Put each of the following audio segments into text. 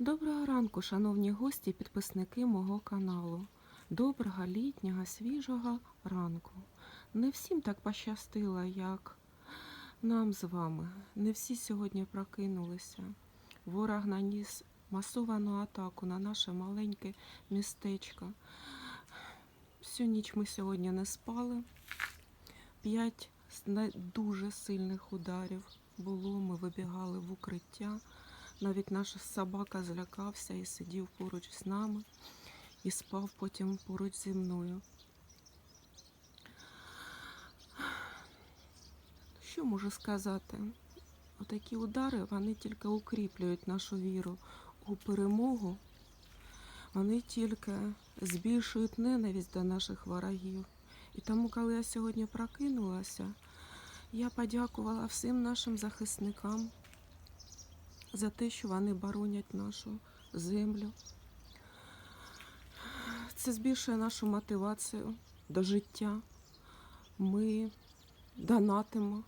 Доброго ранку, шановні гості підписники мого каналу. Доброго літнього, свіжого ранку. Не всім так пощастило, як нам з вами. Не всі сьогодні прокинулися. Ворог наніс масовану атаку на наше маленьке містечко. Всю ніч ми сьогодні не спали. П'ять дуже сильних ударів було. Ми вибігали в укриття. Навіть наша собака злякався і сидів поруч з нами і спав потім поруч зі мною. Що можу сказати? Отакі удари вони тільки укріплюють нашу віру у перемогу. Вони тільки збільшують ненависть до наших ворогів. І тому, коли я сьогодні прокинулася, я подякувала всім нашим захисникам за те, що вони боронять нашу землю. Це збільшує нашу мотивацію до життя. Ми донатимо.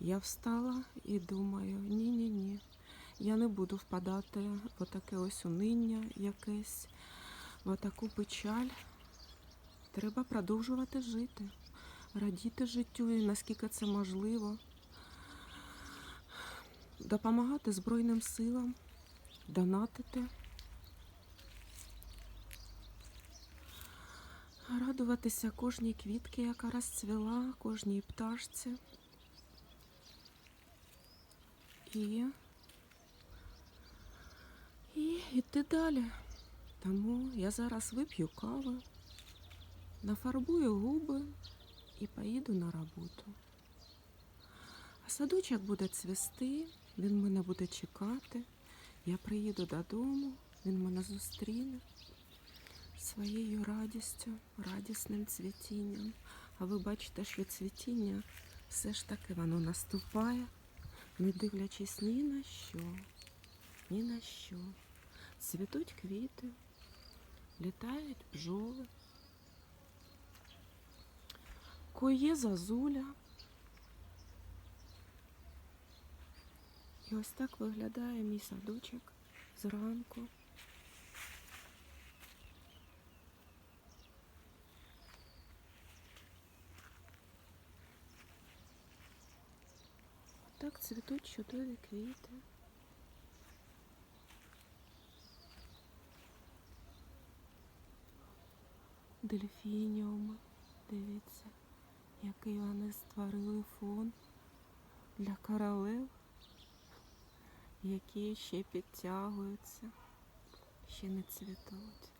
Я встала і думаю, ні-ні ні. Я не буду впадати в таке ось униння якесь, в таку печаль. Треба продовжувати жити, радіти життю і наскільки це можливо допомагати Збройним силам, донатити, радуватися кожній квітці, яка розцвіла, кожній пташці. І, і йти далі. Тому я зараз вип'ю каву, нафарбую губи і поїду на роботу. А садочок буде цвісти, він мене буде чекати. Я приїду додому, він мене зустріне своєю радістю, радісним цвітінням. А ви бачите, що цвітіння все ж таки воно наступає, не дивлячись ні на що, ні на що. Цвітуть квіти, літають бджоли, коє зазуля. І ось так виглядає мій садочок зранку. Так цвітуть чудові квіти. Дельфініуми, дивіться, який вони створили фон для королев які ще підтягуються, ще не цвітуть.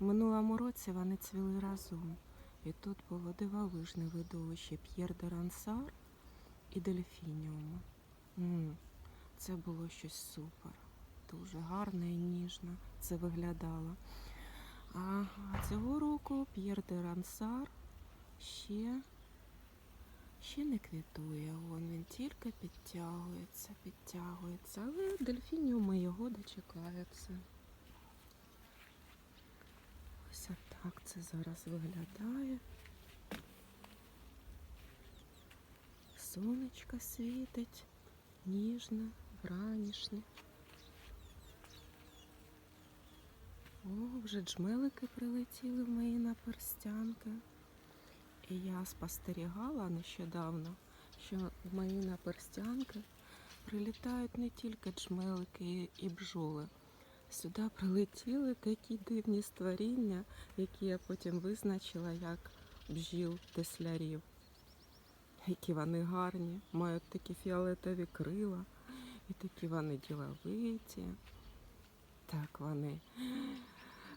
В минулому році вони цвіли разом. І тут було дивовижне видовище П'єр де Рансар і Дельфініуми. М, Це було щось супер. Дуже гарно і ніжно це виглядало. А цього року П'єр де Рансар ще Ще не квітує, вон він тільки підтягується, підтягується, але дельфініуми його дочекаються. Ось так це зараз виглядає. Сонечко світить, ніжне, вранішнє. О, вже джмелики прилетіли в мої наперстянки. І я спостерігала нещодавно, що в мої наперстянки прилітають не тільки джмелики і бджоли. Сюди прилетіли такі дивні створіння, які я потім визначила як бджіл теслярів. Які вони гарні, мають такі фіолетові крила, і такі вони діловиті. Так вони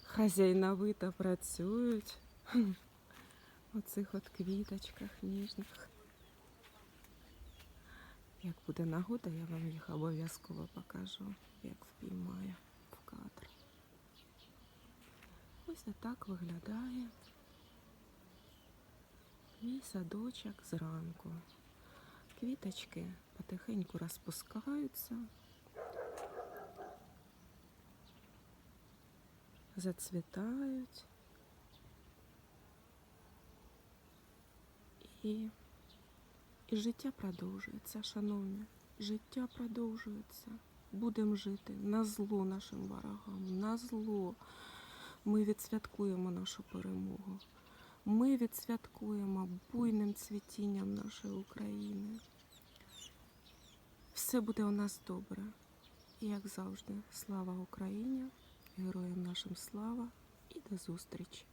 хазяйновито працюють. Оцих от квіточках ніжних. Як буде нагода, я вам їх обов'язково покажу, як впіймаю в кадр. Ось отак виглядає мій садочок зранку. Квіточки потихеньку розпускаються, зацвітають. І, і життя продовжується, шановні. Життя продовжується. будемо жити на зло нашим ворогам, на зло. Ми відсвяткуємо нашу перемогу. Ми відсвяткуємо буйним цвітінням нашої України. Все буде у нас добре. І як завжди, слава Україні, героям нашим слава і до зустрічі!